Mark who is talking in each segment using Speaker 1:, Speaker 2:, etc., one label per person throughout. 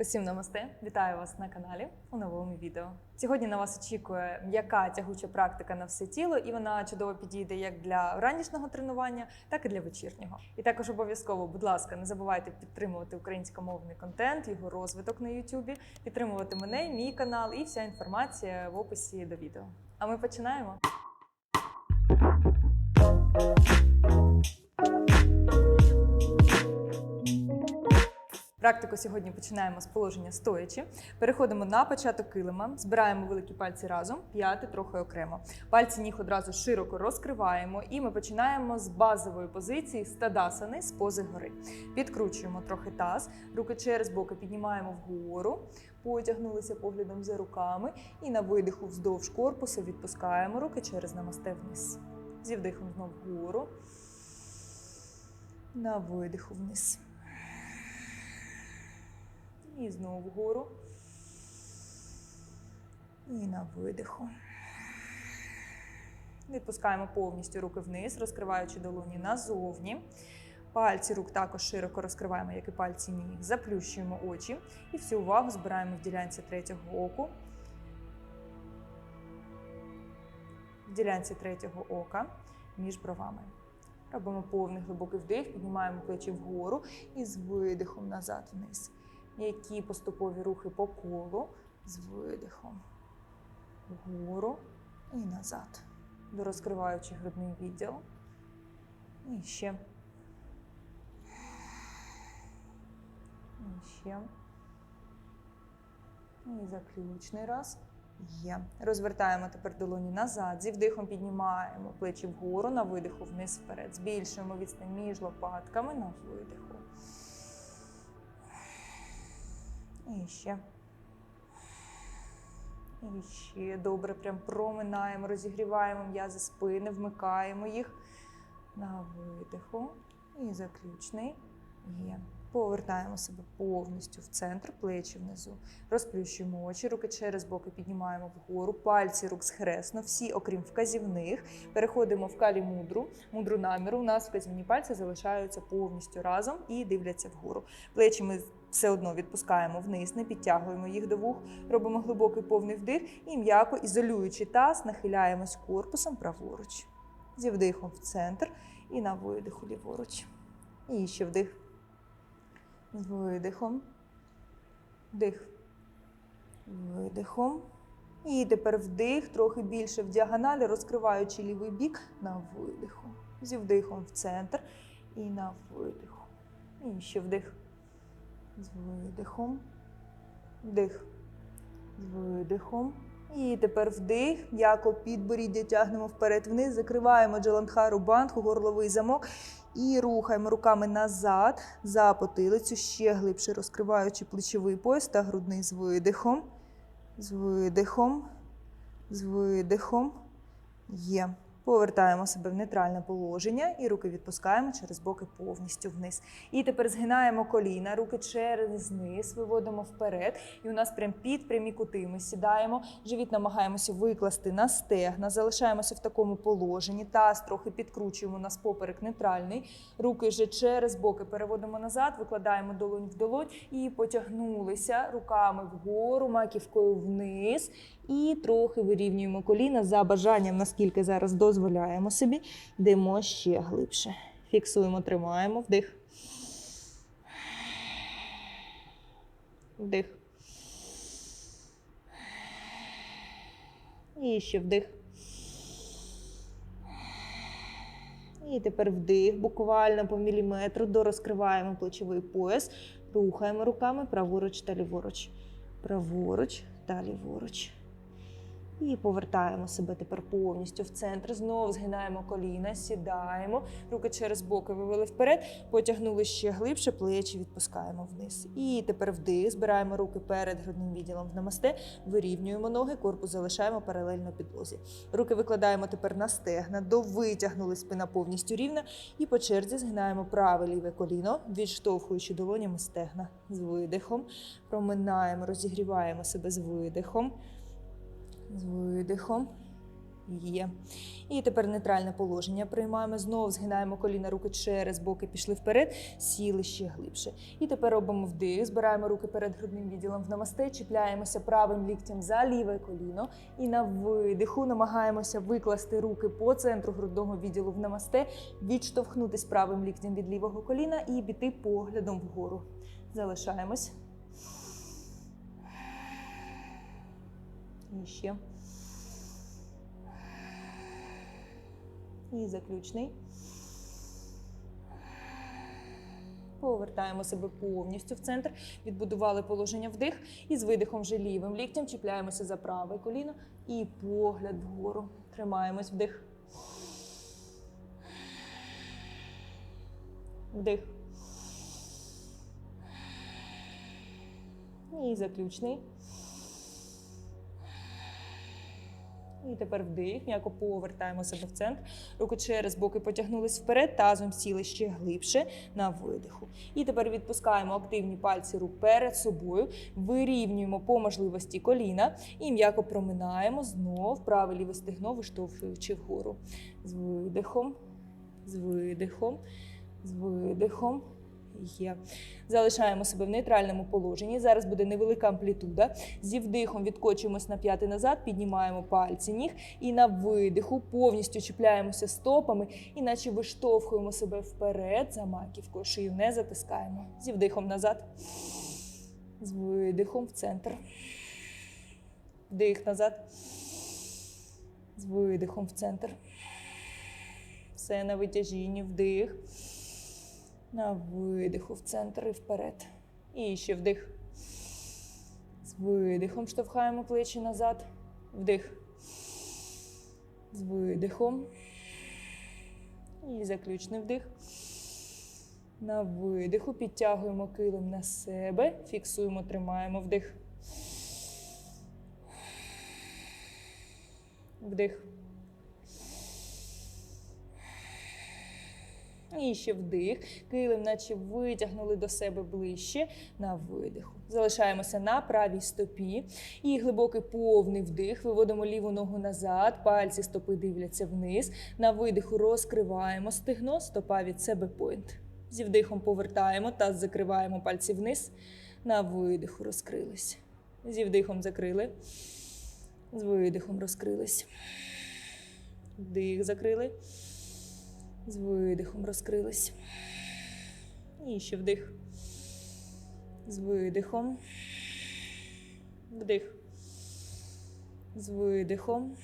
Speaker 1: Усім намасте! Вітаю вас на каналі у новому відео. Сьогодні на вас очікує м'яка тягуча практика на все тіло, і вона чудово підійде як для ранішнього тренування, так і для вечірнього. І також обов'язково, будь ласка, не забувайте підтримувати українськомовний контент, його розвиток на Ютубі, підтримувати мене, мій канал і вся інформація в описі до відео. А ми починаємо. Практику сьогодні починаємо з положення стоячи. Переходимо на початок килима, збираємо великі пальці разом, п'яти трохи окремо. Пальці ніг одразу широко розкриваємо, і ми починаємо з базової позиції стадасани з пози гори. Підкручуємо трохи таз, руки через боки піднімаємо вгору, потягнулися поглядом за руками і на видиху вздовж корпусу відпускаємо руки через намасте вниз. Зі вдихом знов вгору. На видиху вниз. І знову вгору. І на видиху. Відпускаємо повністю руки вниз, розкриваючи долоні назовні. Пальці рук також широко розкриваємо, як і пальці ніг. Заплющуємо очі і всю увагу збираємо в ділянці третього оку. В ділянці третього ока між бровами. Робимо повний глибокий вдих, піднімаємо плечі вгору і з видихом назад вниз. Які поступові рухи по колу з видихом. Вгору і назад. Дорозкриваючи грудний відділ. І ще. І ще. І заключний раз. Є. Розвертаємо тепер долоні назад. Зі вдихом піднімаємо плечі вгору, на видиху вниз вперед. Збільшуємо відстань між лопатками на видиху. І ще. І ще добре, прям проминаємо, розігріваємо м'язи спини, вмикаємо їх на видиху. І заключний є. Повертаємо себе повністю в центр, плечі внизу. Розплющуємо очі, руки через боки піднімаємо вгору, пальці рук схресно, всі, окрім вказівних. Переходимо в калі мудру, мудру наміру. У нас вказівні пальці залишаються повністю разом і дивляться вгору. Плечі ми все одно відпускаємо вниз, не підтягуємо їх до вух, робимо глибокий повний вдих і м'яко ізолюючи таз, нахиляємось корпусом праворуч. Зі вдихом в центр і на видиху ліворуч. І ще вдих. З видихом. Вдих. Видихом. І тепер вдих, трохи більше в діагоналі, розкриваючи лівий бік на видиху. Зі вдихом в центр і на видиху. І ще вдих. З видихом. Вдих. З видихом. І тепер вдих, м'яко підборіддя тягнемо вперед-вниз, закриваємо джаландхару бандху, горловий замок. І рухаємо руками назад за потилицю, ще глибше розкриваючи плечовий пояс та грудний з видихом. З видихом. З видихом. Є. Повертаємо себе в нейтральне положення і руки відпускаємо через боки повністю вниз. І тепер згинаємо коліна, руки через низ, виводимо вперед. І у нас прям під прямі кути. Ми сідаємо, живіт намагаємося викласти на стегна, залишаємося в такому положенні. Таз трохи підкручуємо у нас поперек нейтральний. Руки вже через боки переводимо назад, викладаємо долонь в долонь і потягнулися руками вгору, маківкою вниз. І трохи вирівнюємо коліна за бажанням, наскільки зараз дозволяємо собі. Йдемо ще глибше. Фіксуємо, тримаємо вдих. Вдих. І ще вдих. І тепер вдих, буквально по міліметру дорозкриваємо плечовий пояс, рухаємо руками праворуч та ліворуч. Праворуч та ліворуч. І повертаємо себе тепер повністю в центр. Знову згинаємо коліна, сідаємо. Руки через боки вивели вперед, потягнули ще глибше, плечі відпускаємо вниз. І тепер вдих, збираємо руки перед грудним відділом в намасте, вирівнюємо ноги, корпус залишаємо паралельно підлозі. Руки викладаємо тепер на стегна, довитягнули спина повністю рівна. І по черзі згинаємо праве ліве коліно, відштовхуючи долонями стегна з видихом. Проминаємо, розігріваємо себе з видихом. З видихом. Є. І тепер нейтральне положення приймаємо. Знову згинаємо коліна, руки через боки, пішли вперед, сіли ще глибше. І тепер робимо вдих, збираємо руки перед грудним відділом в намасте, чіпляємося правим ліктем за ліве коліно. І на видиху намагаємося викласти руки по центру грудного відділу в намасте, відштовхнутись правим ліктем від лівого коліна і піти поглядом вгору. Залишаємось. І. І заключний. Повертаємо себе повністю в центр, відбудували положення вдих і з видихом вже лівим ліктем чіпляємося за праве коліно і погляд вгору. Тримаємось вдих. Вдих. І заключний. І тепер вдих, м'яко повертаємо себе в центр. Руки через боки потягнулись вперед, тазом сіли ще глибше на видиху. І тепер відпускаємо активні пальці рук перед собою, вирівнюємо по можливості коліна і м'яко проминаємо знов праве ліве стегно, виштовхуючи вгору. З видихом, з видихом, з видихом. Є. Залишаємо себе в нейтральному положенні. Зараз буде невелика амплітуда. Зі вдихом відкочуємось на п'яти назад, піднімаємо пальці ніг і на видиху повністю чіпляємося стопами, іначе виштовхуємо себе вперед за маківкою. Шию не затискаємо. Зі вдихом назад. З видихом в центр. Вдих назад. З видихом в центр. Все на витяжінні. Вдих. На видиху в центр і вперед. І ще вдих. З видихом штовхаємо плечі назад. Вдих. З видихом. І заключний вдих. На видиху підтягуємо килим на себе. Фіксуємо, тримаємо вдих. Вдих. І ще вдих. Килим, наче витягнули до себе ближче на видиху. Залишаємося на правій стопі. І глибокий повний вдих. Виводимо ліву ногу назад, пальці стопи дивляться вниз. На видиху розкриваємо стегно, стопа від себе поінт. Зі вдихом повертаємо, таз закриваємо пальці вниз. На видиху розкрились. Зі вдихом закрили. З видихом розкрились. Вдих закрили. З видихом розкрились. І ще вдих. З видихом. Вдих. З видихом.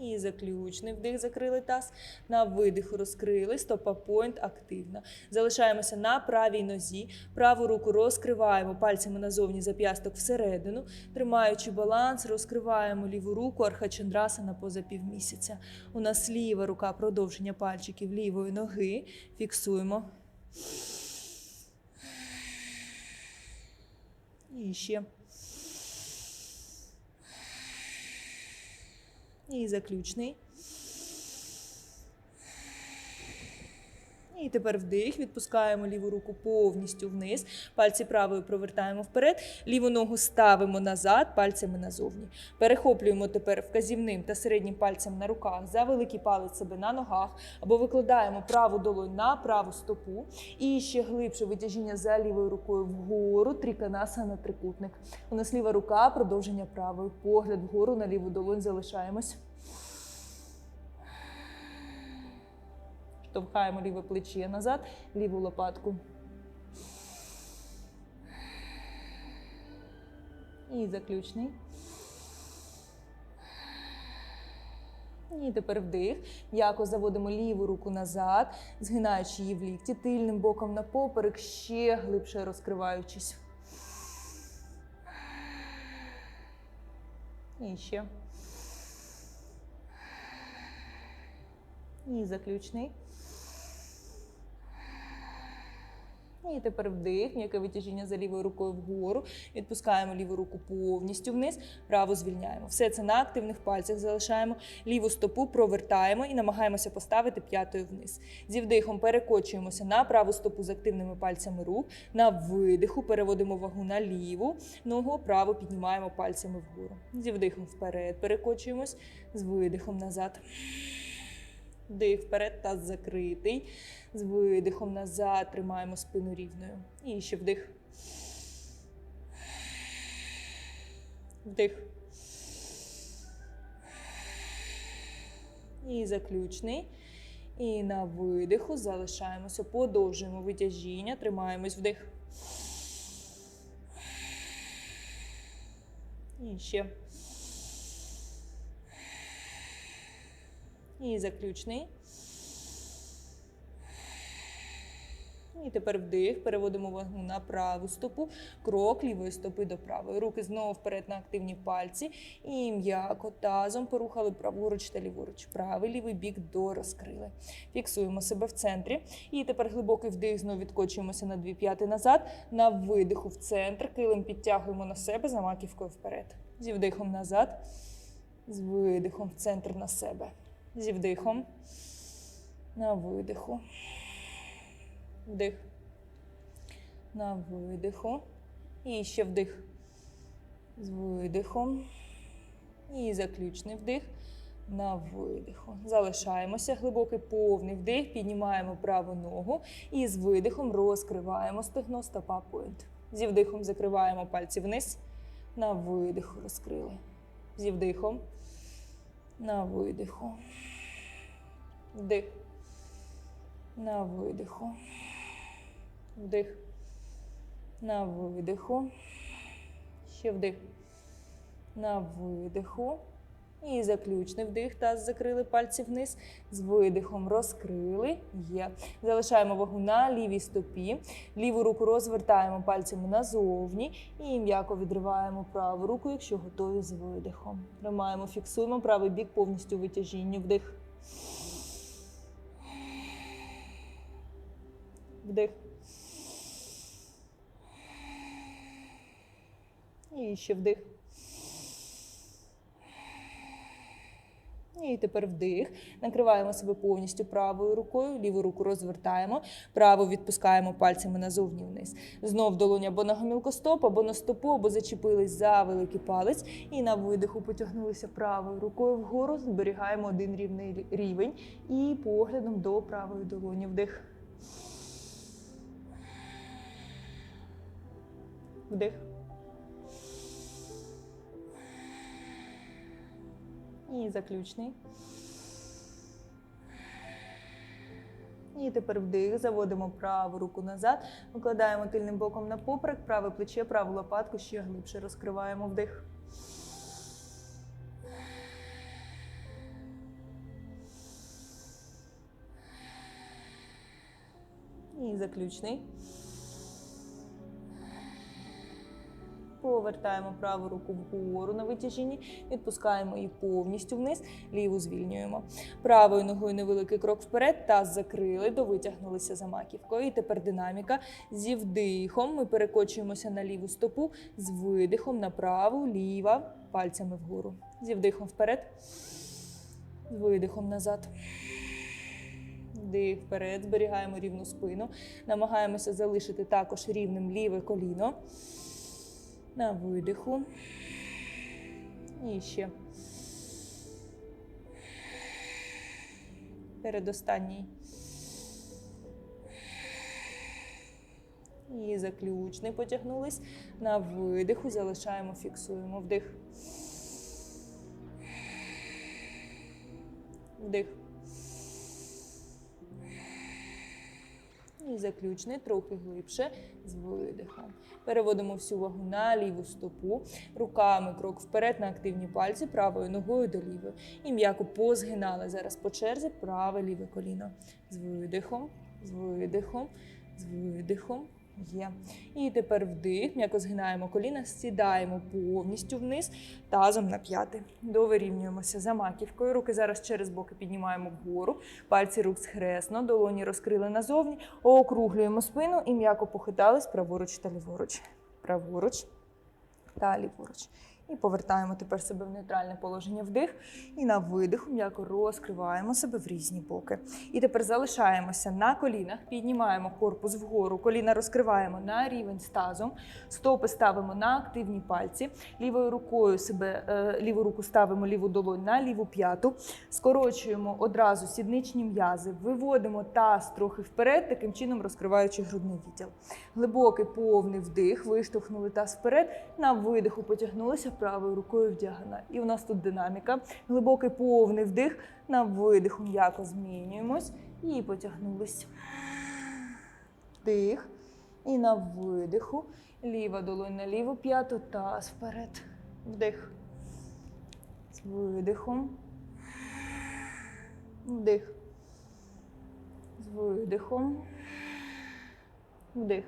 Speaker 1: І заключний вдих закрили таз. На видиху розкрили. Стопа пойнт активно. Залишаємося на правій нозі. Праву руку розкриваємо пальцями назовні зап'ясток всередину. Тримаючи баланс, розкриваємо ліву руку, архачандрасана поза півмісяця. У нас ліва рука продовження пальчиків лівої ноги. Фіксуємо. І ще. І заключний. І тепер вдих, відпускаємо ліву руку повністю вниз. Пальці правою провертаємо вперед, ліву ногу ставимо назад, пальцями назовні. Перехоплюємо тепер вказівним та середнім пальцем на руках за великий палець себе на ногах, або викладаємо праву долонь на праву стопу. І ще глибше витяжіння за лівою рукою вгору, тріканаса на трикутник. У нас ліва рука, продовження правої. Погляд вгору на ліву долонь залишаємось. Штовхаємо ліве плече назад, ліву лопатку. І заключний. І тепер вдих. М'яко заводимо ліву руку назад, згинаючи її в лікті, тильним боком на поперек, ще глибше розкриваючись. І ще. І заключний. І тепер вдих, м'яке витяжіння за лівою рукою вгору. Відпускаємо ліву руку повністю вниз, праву звільняємо. Все це на активних пальцях залишаємо. Ліву стопу провертаємо і намагаємося поставити п'ятою вниз. Зі вдихом перекочуємося на праву стопу з активними пальцями рук. На видиху переводимо вагу на ліву ногу, праву піднімаємо пальцями вгору. Зі вдихом вперед перекочуємось, з видихом назад. Вдих вперед, таз закритий. З видихом назад тримаємо спину рівною. І ще вдих. Вдих. І заключний. І на видиху залишаємося, подовжуємо витяжіння, тримаємось вдих. І ще. І заключний. І тепер вдих, переводимо вагу на праву стопу, крок лівої стопи до правої. Руки знову вперед на активні пальці. І м'яко тазом порухали праворуч та ліворуч. Правий лівий бік дорозкрили. Фіксуємо себе в центрі. І тепер глибокий вдих, знову відкочуємося на дві п'яти назад. На видиху в центр. Килим підтягуємо на себе за маківкою вперед. Зі вдихом назад. З видихом в центр на себе. Зі вдихом. На видиху. Вдих. На видиху. І ще вдих. З видихом. І заключний вдих. На видиху. Залишаємося. Глибокий повний вдих. Піднімаємо праву ногу. І з видихом розкриваємо стегно стопа поінт. Зі вдихом закриваємо пальці вниз. На видиху розкрили. Зі вдихом. На видиху. Вдих. На видиху. Вдих. На видиху. Ще вдих. На видиху. І заключний вдих. Таз закрили пальці вниз. З видихом розкрили. Є. Залишаємо вагу на лівій стопі. Ліву руку розвертаємо пальцями назовні. І м'яко відриваємо праву руку, якщо готові з видихом. Тримаємо, фіксуємо правий бік повністю витяжіння. Вдих. Вдих. І ще вдих. І тепер вдих. Накриваємо себе повністю правою рукою, ліву руку розвертаємо, праву відпускаємо пальцями назовні вниз. Знов долоня або на гомілкостоп, або на стопу, або зачепились за великий палець. І на видиху потягнулися правою рукою вгору, зберігаємо один рівний рівень і поглядом до правої долоні. Вдих. Вдих. І заключний. І тепер вдих, заводимо праву руку назад, викладаємо тильним боком на поперек, праве плече, праву лопатку ще глибше розкриваємо вдих. І заключний. Повертаємо праву руку вгору на витяжінні, відпускаємо її повністю вниз, ліву звільнюємо. Правою ногою невеликий крок вперед, таз закрили, довитягнулися за маківкою. І тепер динаміка. Зі вдихом ми перекочуємося на ліву стопу, з видихом на праву, ліва, пальцями вгору. Зі вдихом вперед, з видихом назад. Вдих вперед, зберігаємо рівну спину. Намагаємося залишити також рівним ліве коліно. На видиху. І ще. Передостанній. І заключний потягнулись. На видиху залишаємо, фіксуємо. Вдих. Вдих. І заключний трохи глибше з видихом. Переводимо всю вагу на ліву стопу, руками крок вперед на активні пальці, правою ногою до лівої. І м'яко позгинали зараз по черзі праве ліве коліно. З видихом, з видихом, з видихом. Є. І тепер вдих, м'яко згинаємо коліна, сідаємо повністю вниз, тазом на п'яти. Довирівнюємося за маківкою. Руки зараз через боки піднімаємо вгору, пальці рук схресно, долоні розкрили назовні, округлюємо спину і м'яко похитались праворуч та ліворуч. Праворуч та ліворуч. І повертаємо тепер себе в нейтральне положення вдих. І на видиху м'яко розкриваємо себе в різні боки. І тепер залишаємося на колінах, піднімаємо корпус вгору, коліна розкриваємо на рівень з тазом, стопи ставимо на активні пальці, лівою рукою себе, е, ліву руку ставимо ліву долонь на ліву п'яту, скорочуємо одразу сідничні м'язи, виводимо таз трохи вперед, таким чином розкриваючи грудний відділ. Глибокий повний вдих, виштовхнули таз вперед, на видиху потягнулися правою рукою в діагональ. І у нас тут динаміка. Глибокий повний вдих, на видиху м'яко змінюємось і потягнулись. Вдих. І на видиху. Ліва долонь на ліву п'яту, таз вперед. Вдих. З видихом. Вдих. З видихом. Вдих.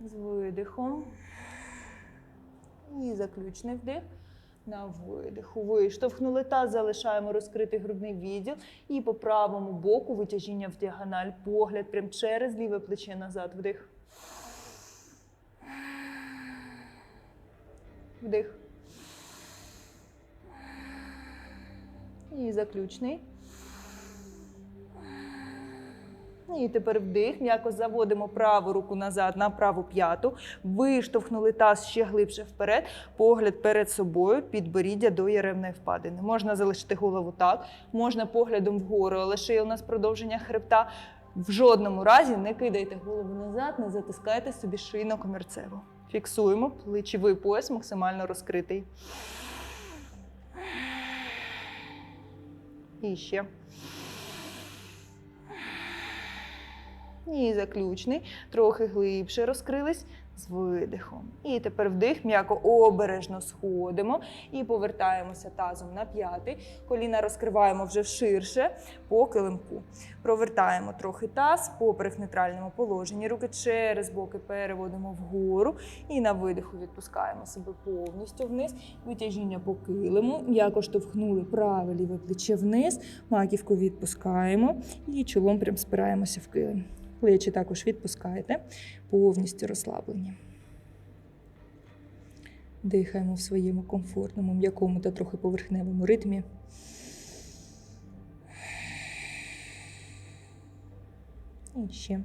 Speaker 1: З видихом. І заключний вдих. На видиху. Виштовхнули таз, залишаємо розкритий грудний відділ. І по правому боку витяжіння в діагональ. Погляд прям через ліве плече назад. Вдих. Вдих. І заключний. І тепер вдих, м'яко заводимо праву руку назад на праву п'яту, виштовхнули таз ще глибше вперед, погляд перед собою, підборіддя до яремної впадини. Можна залишити голову так, можна поглядом вгору, але шия у нас продовження хребта. В жодному разі не кидайте голову назад, не затискайте собі шийно комірцево. Фіксуємо плечовий пояс максимально розкритий. І ще. І заключний. Трохи глибше розкрились з видихом. І тепер вдих, м'яко обережно сходимо і повертаємося тазом на п'ятий. Коліна розкриваємо вже ширше по килимку. Провертаємо трохи таз, поперек в нейтральному положенні. Руки через боки переводимо вгору. І на видиху відпускаємо себе повністю вниз. Витяжіння по килиму. М'яко штовхнули праве ліве плече вниз. Маківку відпускаємо і чолом прям спираємося в килим. Плечі також відпускаєте, повністю розслаблені. Дихаємо в своєму комфортному, м'якому та трохи поверхневому ритмі. І ще.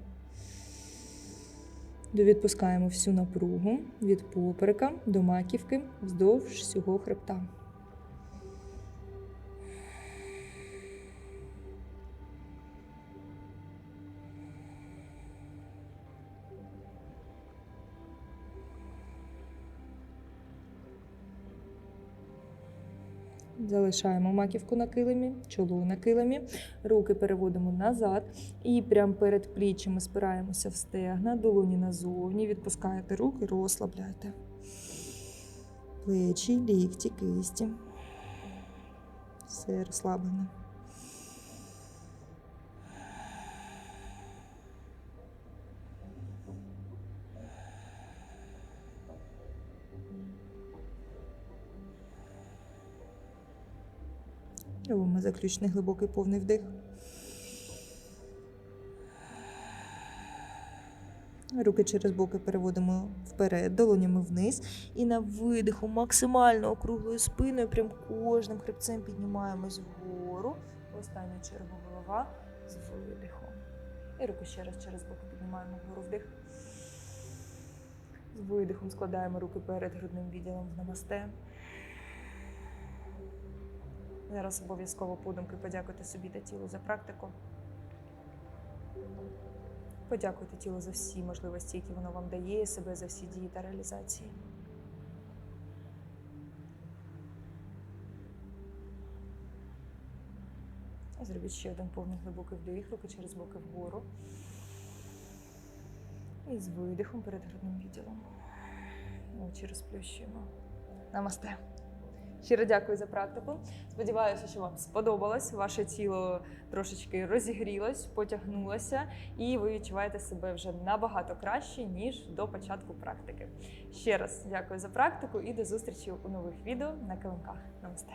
Speaker 1: Довідпускаємо всю напругу від поперека до маківки вздовж всього хребта. Залишаємо маківку на килимі, чоло на килимі, руки переводимо назад і прямо перед пліччями спираємося в стегна, долоні назовні, відпускаєте руки, розслабляйте. Плечі, лікті, кисті. Все розслаблене. Заключний глибокий повний вдих. Руки через боки переводимо вперед, долонями вниз. І на видиху максимально округлою спиною, прям кожним хребцем піднімаємось вгору. Останню чергу голова з видихом. І руки ще раз через боки піднімаємо вгору вдих. З видихом складаємо руки перед грудним відділом в намасте. Зараз обов'язково подумки подякуйте собі та тілу за практику. Подякуйте тілу за всі можливості, які воно вам дає, себе за всі дії та реалізації. Зробіть ще один повний глибокий вдих, руки через боки вгору. І з видихом перед грудним відділом. Очі розплющуємо. Намасте. Щиро дякую за практику. Сподіваюся, що вам сподобалось. Ваше тіло трошечки розігрілось, потягнулося, і ви відчуваєте себе вже набагато краще, ніж до початку практики. Ще раз дякую за практику і до зустрічі у нових відео на килимках. Намасте!